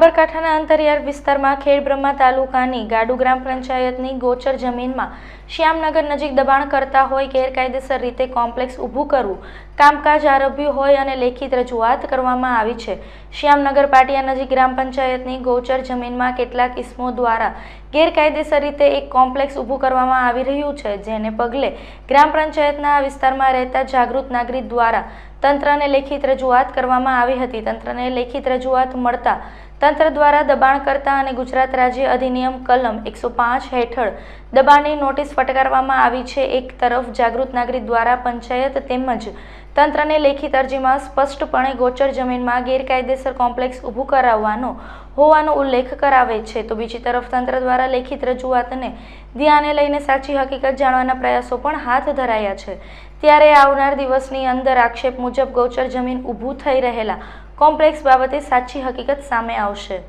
સાબરકાંઠાના અંતરિયાળ વિસ્તારમાં ખેડબ્રહ્મા તાલુકાની ગાડુ ગ્રામ પંચાયતની ગોચર જમીનમાં શ્યામનગર નજીક દબાણ કરતા હોય ગેરકાયદેસર રીતે કોમ્પ્લેક્સ ઊભું કરવું, કામકાજ આરંભ્યું હોય અને લેખિત રજૂઆત કરવામાં આવી છે. શ્યામનગર પાટિયા નજીક ગ્રામ પંચાયતની ગોચર જમીનમાં કેટલાક ઇસમો દ્વારા ગેરકાયદેસર રીતે એક કોમ્પ્લેક્સ ઊભું કરવામાં આવી રહ્યું છે, જેને પગલે ગ્રામ પંચાયતના વિસ્તારમાં રહેતા જાગૃત નાગરિક દ્વારા તંત્રને લેખિત રજૂઆત કરવામાં આવી હતી. તંત્રને લેખિત રજૂઆત મળતા તંત્ર દ્વારા દબાણ કરતા અને ગુજરાત રાજ્ય અધિનિયમ કલમ એકસો પાંચ હેઠળ દબાણની નોટિસ ફટકારવામાં આવી છે. એક તરફ જાગૃત નાગરિક દ્વારા પંચાયત તેમજ તંત્રને લેખિત અરજીમાં સ્પષ્ટપણે ગોચર જમીનમાં ગેરકાયદેસર કોમ્પ્લેક્સ ઊભું કરાવવાનો હોવાનો ઉલ્લેખ કરાવે છે. તો બીજી તરફ તંત્ર દ્વારા લેખિત રજૂઆતને ધ્યાને લઈને સાચી હકીકત જાણવાના પ્રયાસો પણ હાથ ધરાયા છે. ત્યારે આવનાર દિવસની અંદર આક્ષેપ મુજબ ગૌચર જમીન ઊભું થઈ રહેલા કોમ્પ્લેક્સ બાબતે સાચી હકીકત સામે આવશે.